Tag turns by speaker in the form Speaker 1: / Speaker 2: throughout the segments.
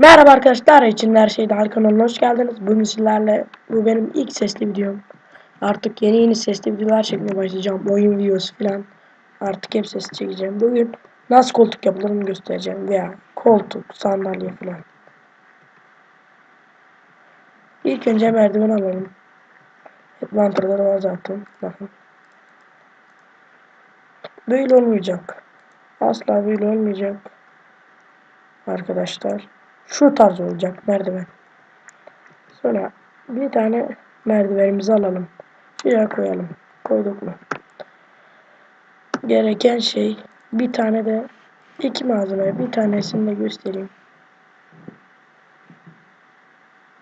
Speaker 1: Merhaba arkadaşlar, için her şeyde kanalına hoş geldiniz. Bugün sizlerle, bu benim ilk sesli videom. Artık yeni yeni sesli videolar çekmeye başlayacağım. Oyun videosu falan. Artık hep sesli çekeceğim. Bugün nasıl koltuk yapılırını göstereceğim. Veya koltuk, sandalye falan. İlk önce merdiven alalım. Advanter'ları var zaten. Bakın. Böyle olmayacak. Asla böyle olmayacak. Arkadaşlar şu tarz olacak merdiven. Sonra bir tane merdivenimizi alalım. Şuraya koyalım. Koyduk mu? Gereken şey bir tane de iki malzeme. Bir tanesini de göstereyim.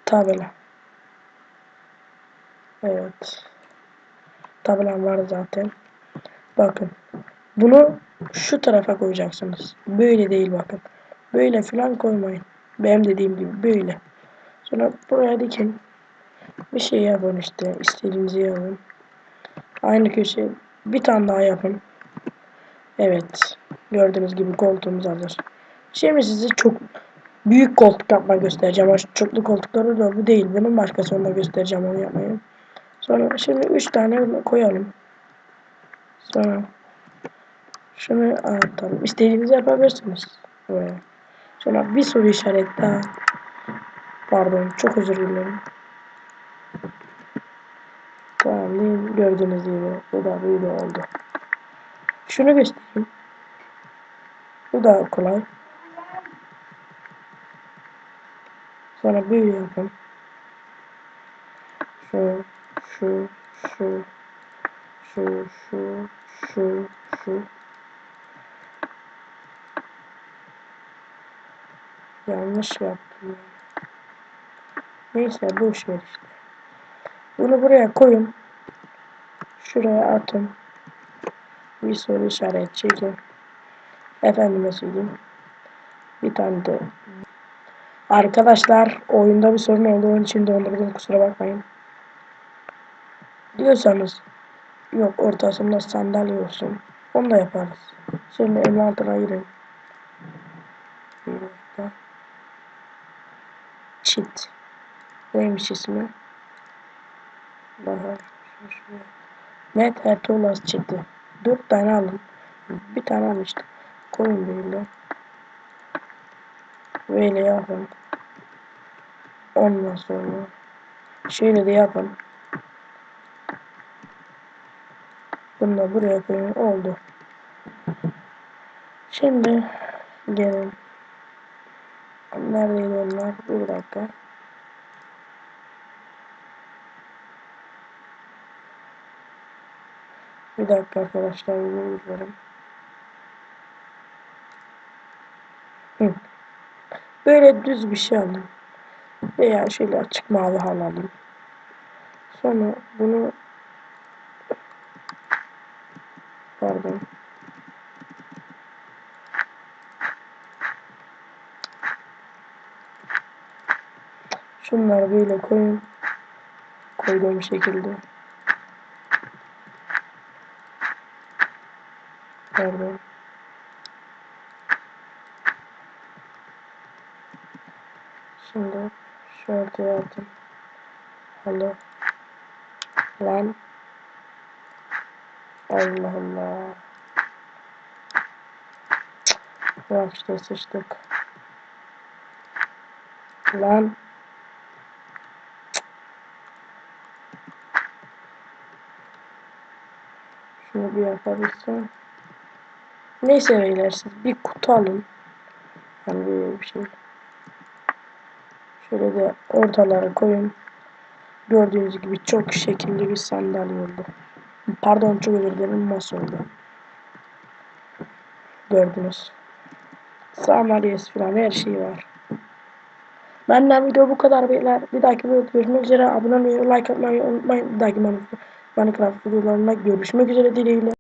Speaker 1: Tabela. Evet. Tabelam var zaten. Bakın. Bunu şu tarafa koyacaksınız. Böyle değil bakın. Böyle falan koymayın. Benim dediğim gibi böyle. Sonra buraya dikin. Bir şey yapın işte. istediğinizi yapın. Aynı köşe bir tane daha yapın. Evet. Gördüğünüz gibi koltuğumuz hazır. Şimdi size çok büyük koltuk yapmak göstereceğim. O çoklu koltukları da bu değil. Bunun başkası onu göstereceğim onu yapmayı. Sonra şimdi 3 tane koyalım. Sonra şunu atalım. İstediğinizi yapabilirsiniz. Buraya. Sonra bir soru işareti daha. Pardon çok özür dilerim. Tamam değil gördüğünüz gibi bu da böyle oldu. Şunu göstereyim. Bu da kolay. Sonra böyle yapın. Şu, şu, şu, şu, şu, şu, şu. Yanlış yaptım. Neyse boş ver işte. Bunu buraya koyun. Şuraya atın. Bir soru işaret çekin. Efendime söyleyeyim. Bir tane de. Arkadaşlar oyunda bir sorun olduğu için dondurdum kusura bakmayın. Diyorsanız yok ortasında sandalye olsun. Onu da yaparız. Şimdi elma altına girin. Bir dakika. Çit. Neymiş ismi? Bahar. Net Ertuğrul çıktı. Dört tane alın. Bir tane almıştım. Koyun böyle. Böyle yapın. Ondan sonra şöyle de yapın. Bunu da buraya koyun. Oldu. Şimdi gelin. Neredeydi onlar? Bir dakika. Bir dakika arkadaşlar yürüyorum. Böyle düz bir şey alın. Veya şöyle açık mavi hal alayım. Sonra bunu pardon Şunları böyle koyun. Koyduğum şekilde. Pardon. Şimdi şu ortaya atın. Halı. Lan. Allah Allah. Bak işte sıçtık. Lan. Şunu bir yapabilsem. Neyse beyler siz bir kutu alın. Yani böyle bir şey. Şöyle de ortalara koyun. Gördüğünüz gibi çok şekilli bir sandalye oldu. Pardon çok özür dilerim masa oldu. Gördünüz. Sandalyesi falan her şey var. Benden video bu kadar beyler. Bir dahaki videoda görüşmek üzere. Abone olmayı, like atmayı unutmayın. Bir dahaki Minecraft videolarında görüşmek üzere dileğiyle.